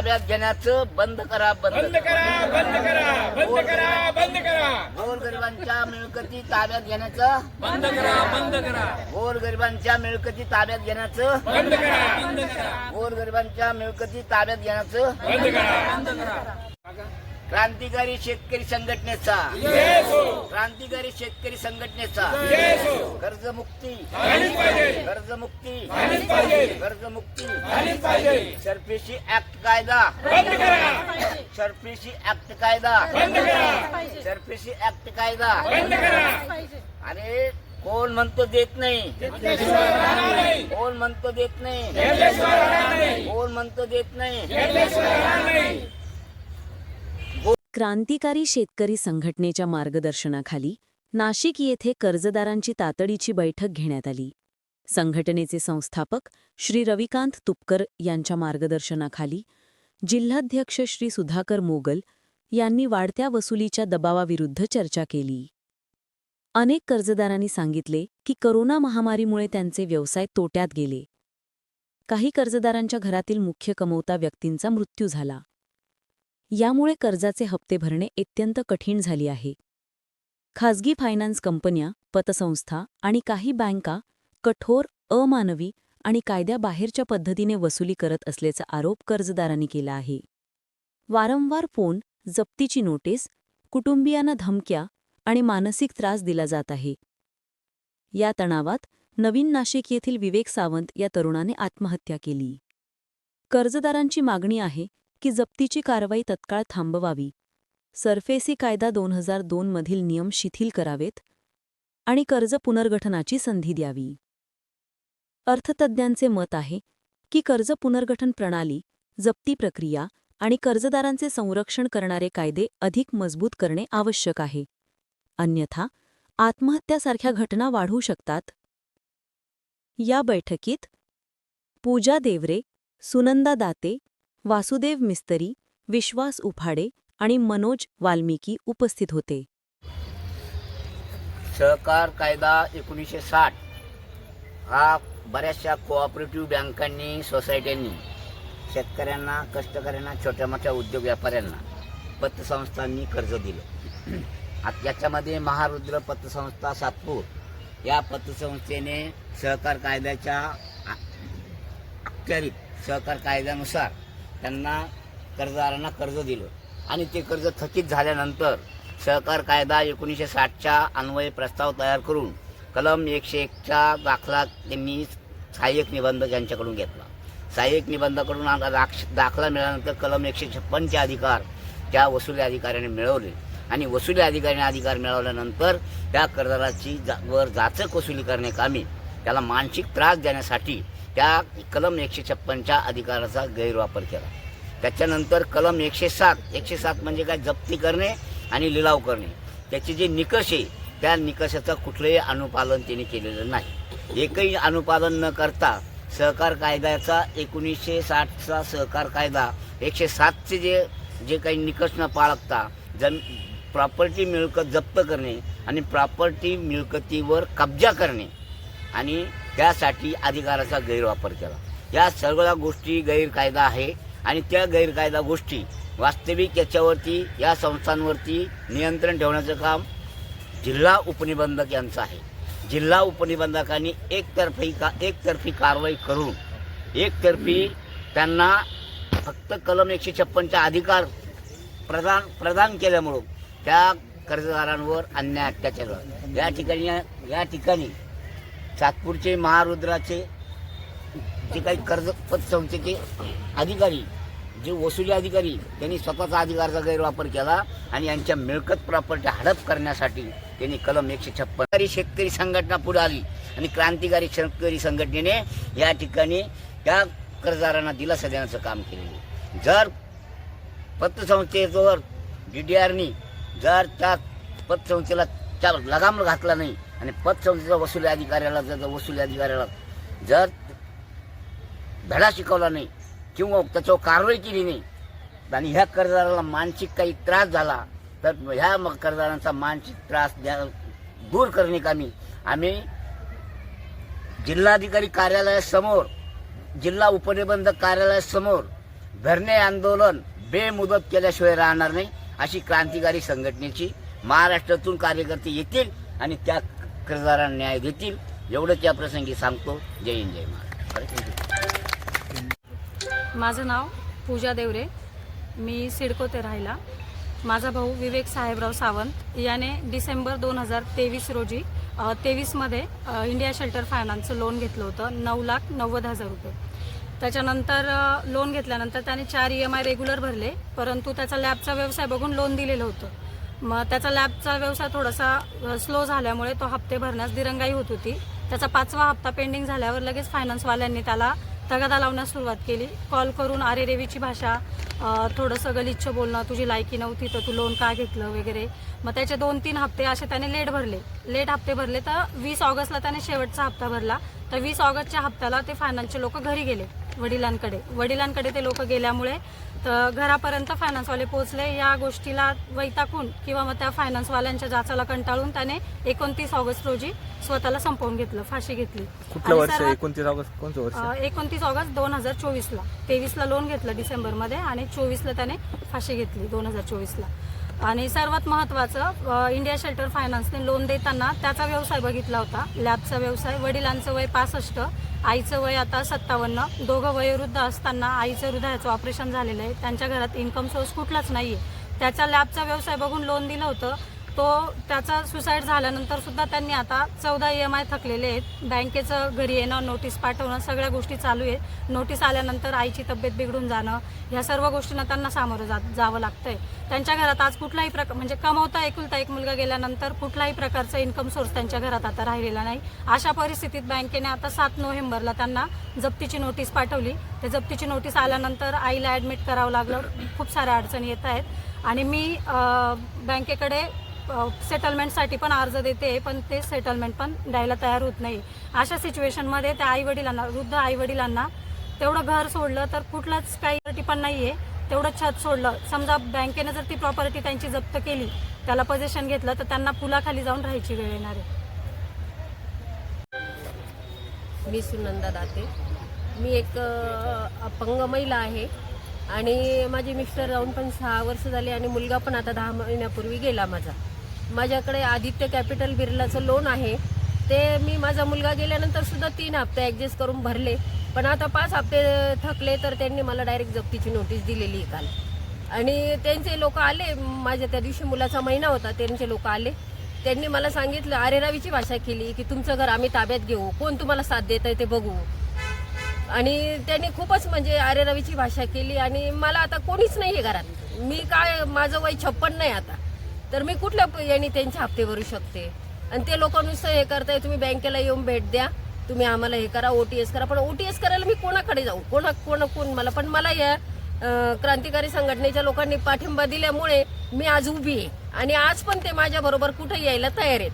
ताब्यात घेण्याचं बंद करा बंद बंद करा. बंद करा बंद करा बंद करा. गोरगरिबांच्या मिळकती ताब्यात घेण्याचं बंद करा बंद करा. गोरगरिबांच्या मिळकती ताब्यात घेण्याचं बंद करा बंद करा. गोरगरिबांच्या मिळकती ताब्यात घेण्याचं बंद करा बंद करा. क्रांतिकारी शेतकरी संघटनेचा. क्रांतिकारी शेतकरी संघटनेचा. कर्जमुक्ती. कर्जमुक्ती. कर्जमुक्ती. झालीच ऍक्ट कायदा. बंद ऍक्ट कायदा. बंद ऍक्ट कायदा. अरे कोण म्हणतो देत नाही? कोण म्हणतो देत नाही? कोण म्हणतो देत नाही? क्रांतिकारी शेतकरी संघटनेच्या मार्गदर्शनाखाली नाशिक येथे कर्जदारांची तातडीची बैठक घेण्यात आली. संघटनेचे संस्थापक श्री रविकांत तुपकर यांच्या मार्गदर्शनाखाली जिल्हाध्यक्ष श्री सुधाकर मोगल यांनी वाढत्या वसुलीच्या दबावाविरुद्ध चर्चा केली. अनेक कर्जदारांनी सांगितले की करोना महामारीमुळे त्यांचे व्यवसाय तोट्यात गेले. काही कर्जदारांच्या घरातील मुख्य कमवता व्यक्तींचा मृत्यू झाला. यामुळे कर्जाचे हप्ते भरणे अत्यंत कठीण झाली आहे. खाजगी फायनान्स कंपन्या पतसंस्था आणि काही बँका कठोर अमानवी आणि कायद्याबाहेरच्या पद्धतीने वसुली करत असल्याचा आरोप कर्जदारांनी केला आहे. वारंवार फोन जप्तीची नोटीस कुटुंबियांना धमक्या आणि मानसिक त्रास दिला जात आहे. या तणावात नवीन नाशिक येथील विवेक सावंत या तरुणाने आत्महत्या केली. कर्जदारांची मागणी आहे की जप्तीची कारवाई तत्काळ थांबवावी. सरफेसी कायदा दोन हजार दोनमधील नियम शिथिल करावेत आणि कर्ज पुनर्गठनाची संधी द्यावी. अर्थतज्ज्ञांचे मत आहे की कर्ज पुनर्गठन प्रणाली जप्ती प्रक्रिया आणि कर्जदारांचे संरक्षण करणारे कायदे अधिक मजबूत करणे आवश्यक आहे. अन्यथा आत्महत्यासारख्या घटना वाढू शकतात. या बैठकीत पूजा देवरे सुनंदा दाते वासुदेव मिस्तरी विश्वास उफाडे आणि मनोज वाल्मिकी उपस्थित होते. सहकार कायदा एकोणीसशे साठ हा बऱ्याचशा कोऑपरेटिव्ह बँकांनी सोसायट्यांनी शेतकऱ्यांना कष्टकऱ्यांना छोट्या मोठ्या उद्योग व्यापाऱ्यांना पतसंस्थांनी कर्ज दिलं. आता याच्यामध्ये महारुद्र पतसंस्था सातपूर या पतसंस्थेने सहकार कायद्याच्या अखत्यारीत सहकार कायद्यानुसार त्यांना कर्जदारांना कर्ज दिलं. आणि ते कर्ज थकीत झाल्यानंतर सहकार कायदा एकोणीसशे साठच्या अन्वय प्रस्ताव तयार करून कलम एकशे एकचा दाखला त्यांनी सहाय्यक निबंधक यांच्याकडून घेतला. सहाय्यक निबंधकडून दाक्ष दाखला मिळाल्यानंतर कलम एकशे छप्पनचे अधिकार त्या वसुली अधिकाऱ्याने मिळवले. आणि वसुली अधिकाऱ्याने अधिकार मिळवल्यानंतर त्या कर्जदाराची जा वर जाचक वसुली करण्याकामी त्याला मानसिक त्रास देण्यासाठी त्या कलम एकशे छप्पनच्या अधिकाराचा गैरवापर केला. त्याच्यानंतर कलम एकशे सात एकशे सात म्हणजे काय? जप्ती करणे आणि लिलाव करणे. त्याचे जे निकष आहे त्या निकषाचं कुठलंही अनुपालन त्यांनी केलेलं नाही. एकही अनुपालन न करता सहकार कायद्याचा एकोणीसशे साठचा सहकार कायदा एकशे सातचे जे जे काही निकष न पाळगता जम प्रॉपर्टी मिळकत जप्त करणे आणि प्रॉपर्टी मिळकतीवर कब्जा करणे आणि त्यासाठी अधिकाराचा गैरवापर केला. या सगळ्या गोष्टी गैरकायदा आहे आणि त्या गैरकायदा गोष्टी वास्तविक याच्यावरती या संस्थांवरती नियंत्रण ठेवण्याचं काम जिल्हा उपनिबंधक यांचं आहे. जिल्हा उपनिबंधकांनी एकतर्फी का एकतर्फी कारवाई करून एकतर्फी त्यांना फक्त कलम एकशे छप्पनचा अधिकार प्रदान प्रदान केल्यामुळं त्या कर्जदारांवर अन्याय अत्याचार या ठिकाणी या ठिकाणी सातपूरचे महारुद्राचे जे काही कर्ज पतसंस्थेचे अधिकारी जे वसुली अधिकारी त्यांनी स्वतःचा अधिकाराचा गैरवापर केला आणि यांच्या मिळकत प्रॉपर्टी हडप करण्यासाठी त्यांनी कलम एकशे छप्पन शेतकरी संघटना पुढे आली आणि क्रांतिकारी शेतकरी संघटनेने या ठिकाणी त्या कर्जदारांना दिलासा देण्याचं काम केलेलं जर पतसंस्थेवर डी डी आरनी जर त्या पतसंस्थेला त्या लगाम घातला नाही. आणि पतसंस्थेच्या वसुली अधिकाऱ्याला जर वसुली अधिकाऱ्याला जर धडा शिकवला नाही किंवा त्याच्यावर कारवाई केली नाही आणि ह्या कर्जदाराला मानसिक काही त्रास झाला तर ह्या मग कर्जदारांचा मानसिक त्रास द्या दूर करणे कामी. आम्ही जिल्हाधिकारी कार्यालयासमोर जिल्हा उपनिबंधक कार्यालयासमोर धरणे आंदोलन बेमुदत केल्याशिवाय राहणार नाही अशी क्रांतिकारी संघटनेची महाराष्ट्रातून कार्यकर्ते येतील आणि त्या कर्जदारांना न्याय देतील. एवढंच या प्रसंगी सांगतो. जय हिंद जय महाराष्ट्र. माझं नाव पूजा देवरे. मी सिडको ते राहिला माझा भाऊ विवेक साहेबराव सावंत. याने डिसेंबर दोन हजार तेवीस रोजी तेवीसमध्ये इंडिया शेल्टर फायनान्सचं लोन घेतलं होतं. नऊ लाख नव्वद हजार रुपये. त्याच्यानंतर लोन घेतल्यानंतर त्याने चार ई एम आय रेग्युलर भरले. परंतु त्याचा लॅबचा व्यवसाय बघून लोन दिलेलं होतं. मग त्याचा लॅबचा व्यवसाय थोडासा स्लो झाल्यामुळे तो हप्ते भरण्यास दिरंगाई होत होती. त्याचा पाचवा हप्ता पेंडिंग झाल्यावर लगेच फायनान्सवाल्यांनी त्याला तगादा लावण्यास सुरुवात केली. कॉल करून अरे रेवीची भाषा थोडंसं गलिच्छ बोलणं तुझी लायकी नव्हती तर तू लोन का घेतलं वगैरे. मग त्याचे दोन तीन हप्ते असे त्याने लेट भरले. लेट हप्ते भरले तर वीस ऑगस्टला त्याने शेवटचा हप्ता भरला. तर वीस ऑगस्टच्या हप्त्याला ते फायनान्सचे लोक घरी गेले वडिलांकडे. वडिलांकडे ते लोक गेल्यामुळे तर घरापर्यंत फायनान्सवाले पोहोचले. या गोष्टीला वैतागून किंवा मग त्या फायनान्सवाल्यांच्या जाचाला कंटाळून त्याने एकोणतीस ऑगस्ट रोजी स्वतःला संपवून घेतलं फाशी घेतली. कुठलं वर्ष? एकोणतीस ऑगस्ट कोणतं वर्ष? एकोणतीस ऑगस्ट दोन हजार चोवीसला. तेवीसला लोन घेतलं डिसेंबरमध्ये आणि चोवीसला त्याने फाशी घेतली दोन हजार चोवीसला. आणि सर्वात महत्त्वाचं इंडिया शेल्टर फायनान्सने लोन देताना त्याचा व्यवसाय बघितला होता. लॅबचा व्यवसाय वडिलांचं वय पासष्ट आईचं वय आता सत्तावन्न. दोघं वयोवृद्ध असताना आईचं हृदयाचं ऑपरेशन झालेलं आहे. त्यांच्या घरात इन्कम सोर्स कुठलाच नाही आहे त्याचा लॅबचा व्यवसाय बघून लोन दिलं होतं. तो त्याचा सुसाईड झाल्यानंतर सुद्धा त्यांनी आता चौदा ई एम आय थकलेले आहेत. बँकेचं घरी येणं नोटीस पाठवणं सगळ्या गोष्टी चालू आहेत. नोटीस आल्यानंतर आईची तब्येत बिघडून जाणं ह्या सर्व गोष्टींना त्यांना सामोरं जा जावं लागतंय. त्यांच्या घरात आज कुठलाही प्रकार म्हणजे कमवता एकुलता एक मुलगा गेल्यानंतर कुठलाही प्रकारचा इन्कम सोर्स त्यांच्या घरात आता राहिलेला नाही. अशा परिस्थितीत बँकेने आता सात नोव्हेंबरला त्यांना जप्तीची नोटीस पाठवली. ते जप्तीची नोटीस आल्यानंतर आईला ॲडमिट करावं लागलं. खूप साऱ्या अडचणी येत आहेत. आणि मी बँकेकडे सेटलमेंटसाठी पण अर्ज देते पण ते सेटलमेंट पण द्यायला तयार होत नाही. अशा सिच्युएशनमध्ये त्या आईवडिलांना वृद्ध आईवडिलांना तेवढं घर सोडलं तर कुठलाच काही पण नाही आहे तेवढं छत सोडलं. समजा बँकेनं जर ती प्रॉपर्टी त्यांची जप्त केली त्याला पोझिशन घेतलं तर त्यांना पुलाखाली जाऊन राहायची वेळ येणार आहे. मी सुनंदा दाते. मी एक अपंग महिला आहे आणि माझे मिस्टर राहून पण सहा वर्ष झाले आणि मुलगा पण आता दहा महिन्यापूर्वी गेला माझा. माझ्याकडे आदित्य कॅपिटल बिर्लाचं लोन आहे. ते मी माझा मुलगा गेल्यानंतर सुद्धा तीन हप्ते ॲडजस्ट करून भरले. पण आता पाच हप्ते थकले तर त्यांनी मला डायरेक्ट जप्तीची नोटीस दिलेली आहे काल. आणि त्यांचे लोक आले. माझ्या त्या दिवशी मुलाचा महिना होता. त्यांचे लोक आले. त्यांनी मला सांगितलं आरेरावीची भाषा केली की तुमचं घर आम्ही ताब्यात घेऊ. कोण तुम्हाला साथ देत आहे ते बघू. आणि त्यांनी खूपच म्हणजे आरेरावीची भाषा केली आणि मला आता कोणीच नाही आहे घरात. मी काय माझं वय छप्पन नाही आता. तर मी कुठल्या प- याने त्यांचे हप्ते भरू शकते? आणि ते लोक नुसतं हे करताय तुम्ही बँकेला येऊन भेट द्या. तुम्ही आम्हाला हे करा ओ टी एस करा. पण ओ टी एस करायला मी कोणाकडे जाऊ? कोणा कोण कोण मला? पण मला या क्रांतिकारी संघटनेच्या लोकांनी पाठिंबा दिल्यामुळे मी आज उभी आहे. आणि आज पण ते माझ्या बरोबर कुठे यायला तयार आहेत?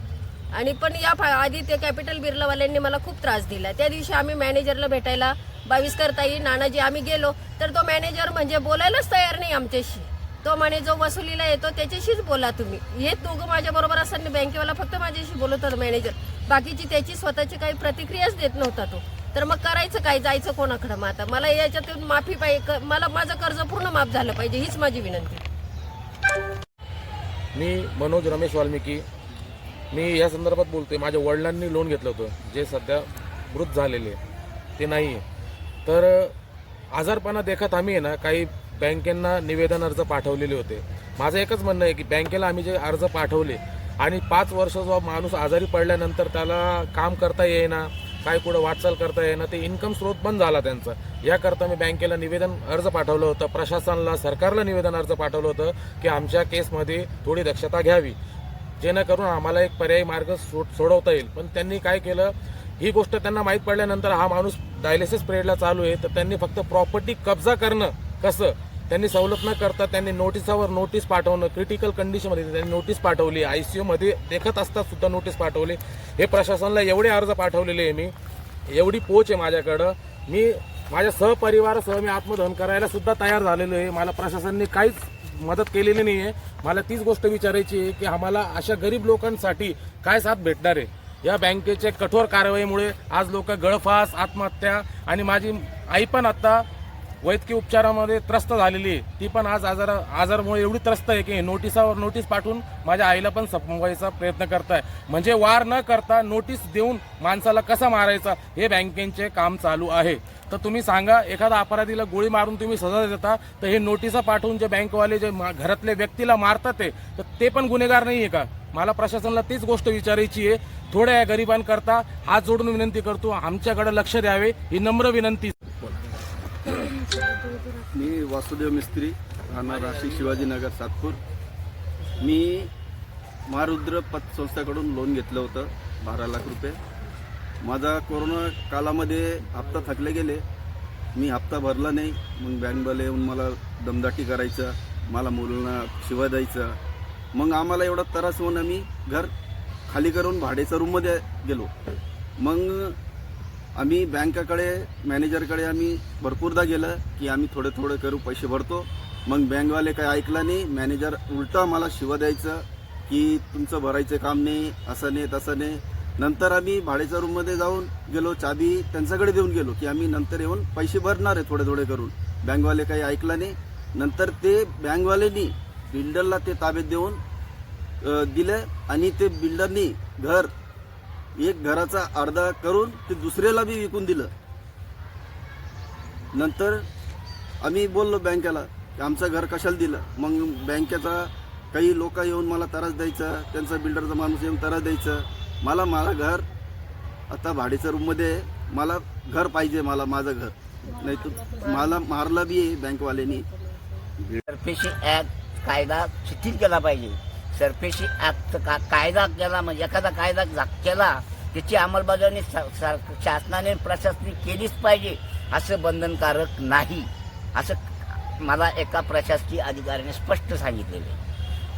आणि पण या फा- आदित्य कॅपिटल बिर्लावाल्यांनी मला खूप त्रास दिला. त्या दिवशी आम्ही मॅनेजरला भेटायला बावीस करताई नानाजी आम्ही गेलो. तर तो मॅनेजर म्हणजे बोलायलाच तयार नाही आमच्याशी. तो म्हणे जो वसुलीला येतो त्याच्याशीच बोला तुम्ही. हे दोघं माझ्या बरोबर असताना बँकेवाला फक्त माझ्याशी बोलत होता मॅनेजर. बाकीची त्याची स्वतःची काही प्रतिक्रियाच देत नव्हता तो. तर मग करायचं काय? जायचं कोणाकडं मग आता? मला याच्यातून माफी पाहिजे मला माझं कर्ज पूर्ण माफ झालं पाहिजे हीच माझी विनंती. मी मनोज रमेश वाल्मिकी. मी या संदर्भात बोलतोय. माझ्या वडिलांनी लोन घेतलं होतं जे सध्या मृत झालेले. ते नाही आहे तर आजारपणा देखत आम्ही आहे ना काही बँकेंना निवेदन अर्ज पाठवलेले होते. माझं एकच म्हणणं आहे की बँकेला आम्ही जे अर्ज पाठवले आणि पाच वर्ष जो माणूस आजारी पडल्यानंतर त्याला काम करता येईना काय कुठं वाटचाल करता येईना ते इन्कम स्रोत बंद झाला त्यांचा. याकरता मी बँकेला निवेदन अर्ज पाठवलं होतं प्रशासनाला सरकारला निवेदन अर्ज पाठवलं होतं की आमच्या केसमध्ये थोडी दक्षता घ्यावी. जेणेकरून आम्हाला एक पर्यायी मार्ग सो- सोडवता येईल. पण त्यांनी काय केलं? ही गोष्ट त्यांना माहीत पडल्यानंतर हा माणूस डायलिसिस पिरियडला चालू आहे तर त्यांनी फक्त प्रॉपर्टी कब्जा करणं कसं? त्यांनी सवलत न करता त्यांनी नोटिसावर नोटीस पाठवणं क्रिटिकल कंडिशनमध्ये त्यांनी नोटीस पाठवली. आय सी यूमध्ये देखत असतात सुद्धा नोटीस पाठवली. हे प्रशासनाला एवढे अर्ज पाठवलेले आहे मी. एवढी पोच आहे माझ्याकडं. मी माझ्या सहपरिवारासह मी आत्मदहन करायला सुद्धा तयार झालेलो आहे. मला प्रशासनाने काहीच मदत केलेली नाही आहे मला तीच गोष्ट विचारायची आहे की आम्हाला अशा गरीब लोकांसाठी काय साथ भेटणार आहे? या बँकेच्या कठोर कारवाईमुळे आज लोक गळफास आत्महत्या आणि माझी आई पण आत्ता वैद्यकीय उपचारामध्ये त्रस्त झालेली आहे. ती पण आज आजार आजारामुळे एवढी त्रस्त आहे की नोटिसावर नोटीस पाठवून माझ्या आईला पण संपवायचा प्रयत्न करताय. म्हणजे वार न करता नोटीस देऊन माणसाला कसा मारायचा हे बँकेचे काम चालू आहे. तर तुम्ही सांगा एखादा अपराधीला गोळी मारून तुम्ही सजा देता तर हे नोटिसा पाठवून जे बँकवाले जे घरातले व्यक्तीला मारतात ते तर ते पण गुन्हेगार नाही आहे का? मला प्रशासनाला तीच गोष्ट विचारायची आहे. थोड्या या गरिबांकरता हात जोडून विनंती करतो. आमच्याकडे लक्ष द्यावे ही नम्र विनंती. मी वासुदेव मिस्त्री राहणार नाशिक शिवाजीनगर सातपूर. मी महारुद्र पतसंस्थेकडून लोन घेतलं होतं बारा लाख रुपये. माझा कोरोना कालामध्ये हप्ता थकले गेले. मी हप्ता भरला नाही. मग बँकवाले येऊन मला दमदाटी करायचं मला मुलांना शिवा द्यायचं. मग आम्हाला एवढा त्रास होऊन आम्ही घर खाली करून भाडेच्या रूममध्ये गेलो. मग आम्ही बँकाकडे मॅनेजरकडे आम्ही भरपूरदा गेलं की आम्ही थोडे थोडे करू पैसे भरतो. मग बँकवाले काही ऐकलं नाही मॅनेजर उलटा मला शिवा द्यायचं की तुमचं भरायचं काम नाही असं नाही तसं नाही. नंतर आम्ही भाडेच्या रूममध्ये जाऊन गेलो चाबी त्यांच्याकडे देऊन गेलो की आम्ही नंतर येऊन पैसे भरणार आहे थोडे थोडे करून. बँकवाले काही ऐकलं नाही. नंतर ते बँकवालेनी बिल्डरला ते ताब्यात देऊन दिलं आणि ते बिल्डरनी घर एक घराचा अर्धा करून ते दुसऱ्याला बी विकून दिलं. नंतर आम्ही बोललो बँकेला की आमचं घर कशाला दिलं? मग बँकेचा काही लोक येऊन मला त्रास द्यायचा त्यांचा बिल्डरचा माणूस येऊन त्रास द्यायचं. मला मला घर आता भाडीच्या रूममध्ये मला घर पाहिजे मला माझं घर. नाही तर मला मारलं बी बँकवाल्यांनी. कायदा शिथिल केला पाहिजे. सरफेसी ऍक्ट का कायदा केला म्हणजे एखादा कायदा जा- केला त्याची अंमलबजावणी शासनाने प्रशासनी केलीच पाहिजे असं बंधनकारक नाही. असं मला एका प्रशासकीय अधिकाऱ्याने स्पष्ट सांगितलेले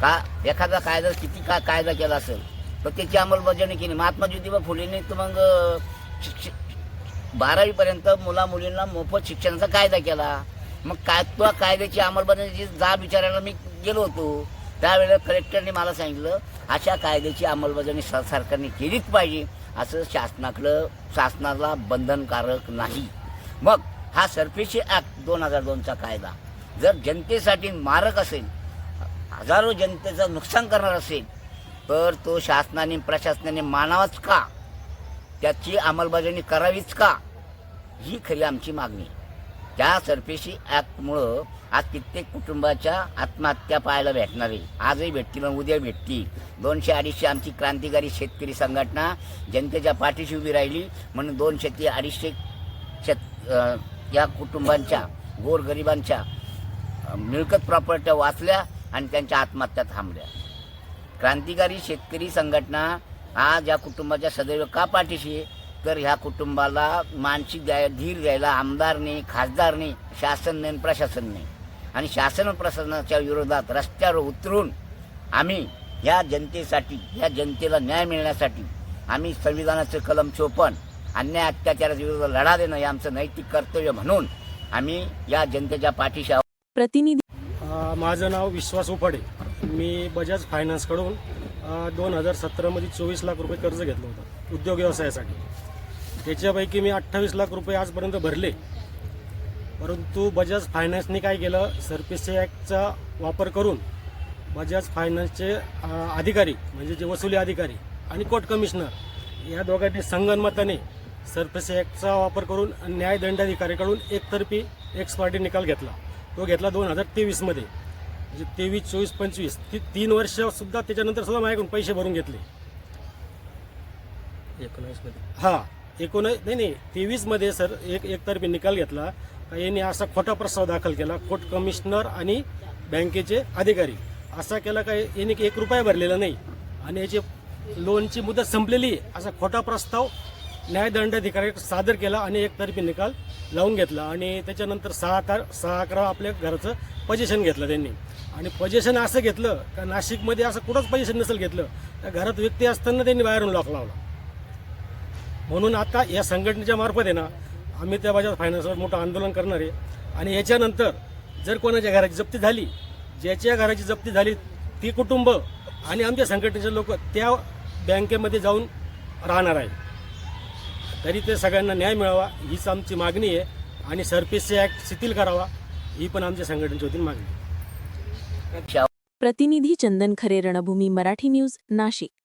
का एखादा कायदा किती का कायदा केला असेल तर त्याची अंमलबजावणी केली. महात्मा ज्योतिबा फुलेने तर मग शिक्ष- बारावीपर्यंत मुला मुलींना मोफत शिक्षणाचा कायदा केला. मग काय तुला कायद्याची अंमलबजावणीची जा विचारायला मी गेलो होतो. त्यावेळेला कलेक्टरने मला सांगितलं अशा कायद्याची अंमलबजावणी स- सरकारने केलीच पाहिजे. असं शासनाकडं शासनाला बंधनकारक नाही. मग हा सरफेसी ॲक्ट दोन हजार दोनचा कायदा जर जनतेसाठी मारक असेल हजारो जनतेचं नुकसान करणार असेल तर तो शासनाने प्रशासनाने मानावाच का? त्याची अंमलबजावणी करावीच का? ही खरी आमची मागणी. त्या सरफेसी ॲक्टमुळं आज कित्येक कुटुंबाच्या आत्महत्या पाहायला भेटणार आहे. आजही भेटतील मग उद्या भेटतील. दोनशे अडीचशे आमची क्रांतिकारी शेतकरी संघटना जनतेच्या पाठीशी उभी राहिली. म्हणून दोनशे ते अडीचशे शेत या कुटुंबांच्या गोरगरिबांच्या मिळकत प्रॉपर्ट्या वाचल्या आणि त्यांच्या आत्महत्या थांबल्या. क्रांतिकारी शेतकरी संघटना आज या कुटुंबाच्या सदैव का पाठीशी तर ह्या कुटुंबाला मानसिक द्याय धीर द्यायला आमदारने खासदारने शासन नाही आणि प्रशासन नाही आणि शासन प्रशासनाच्या विरोधात रस्त्यावर उतरून आम्ही या जनतेसाठी या जनतेला न्याय मिळण्यासाठी आम्ही संविधानाचं कलम चोपन अन्याय अत्याचाराच्या विरोधात लढा देणं हे आमचं नैतिक कर्तव्य म्हणून आम्ही या जनतेच्या पाठीशी आहोत. प्रतिनिधी माझं नाव विश्वास उपाडे मी बजाज फायनान्सकडून दोन हजार सतरामध्ये चोवीस लाख रुपये कर्ज घेतलं होतं उद्योग व्यवसायासाठी. त्याच्यापैकी मी अठ्ठावीस लाख रुपये आजपर्यंत भरले. परंतु बजाज फायनान्सने काय केलं? सरफेसी ॲक्टचा वापर करून बजाज फायनान्सचे अधिकारी म्हणजे जे वसुली अधिकारी आणि कोर्ट कमिशनर या दोघांनी संगनमताने सरफेसी ॲक्टचा वापर करून न्यायदंडाधिकाऱ्याकडून एकतर्फी एक्स पार्टी निकाल घेतला. तो घेतला दोन हजार तेवीसमध्ये म्हणजे तेवीस चोवीस पंचवीस ती तीन वर्ष सुद्धा त्याच्यानंतर सुद्धा माझ्याकडून पैसे भरून घेतले. हा एकोणीस नाही नाही तेवीसमध्ये सर एक एकतर्फी निकाल घेतला. यांनी असा खोटा प्रस्ताव दाखल केला. खोट कमिशनर आणि बँकेचे अधिकारी. असा केला काय यांनी एक रुपया भरलेला नाही. आणि याची लोनची मुदत संपलेली आहे. असा खोटा प्रस्ताव न्यायदंडाधिकारी सादर केला आणि एकतर्फी निकाल लावून घेतला. आणि त्याच्यानंतर सहा तार सहा अकरा आपल्या घराचं पजेशन घेतलं त्यांनी. आणि पजेशन असं घेतलं का नाशिकमध्ये असं कुठंच पजेशन नसेल घेतलं त्या घरात व्यक्ती असताना त्यांनी बाहेरून लॉक लावला. म्हणून आता या संघटनेच्या मार्फत आहे ना आम्ही त्या बजाज फायनान्सवर मोठं आंदोलन करणार. आहे आणि याच्यानंतर जर कोणाच्या घराची जप्ती झाली ज्याच्या घराची जप्ती झाली ती कुटुंब आणि आमच्या संघटनेचे लोक त्या बँकेमध्ये जाऊन राहणार आहे तरी ते सगळ्यांना न्याय मिळावा हीच आमची मागणी आहे. आणि सरपीसी ॲक्ट शिथिल करावा ही पण आमच्या संघटनेची होती मागणी प्रतिनिधी चंदन खरे रणभूमी मराठी न्यूज नाशिक.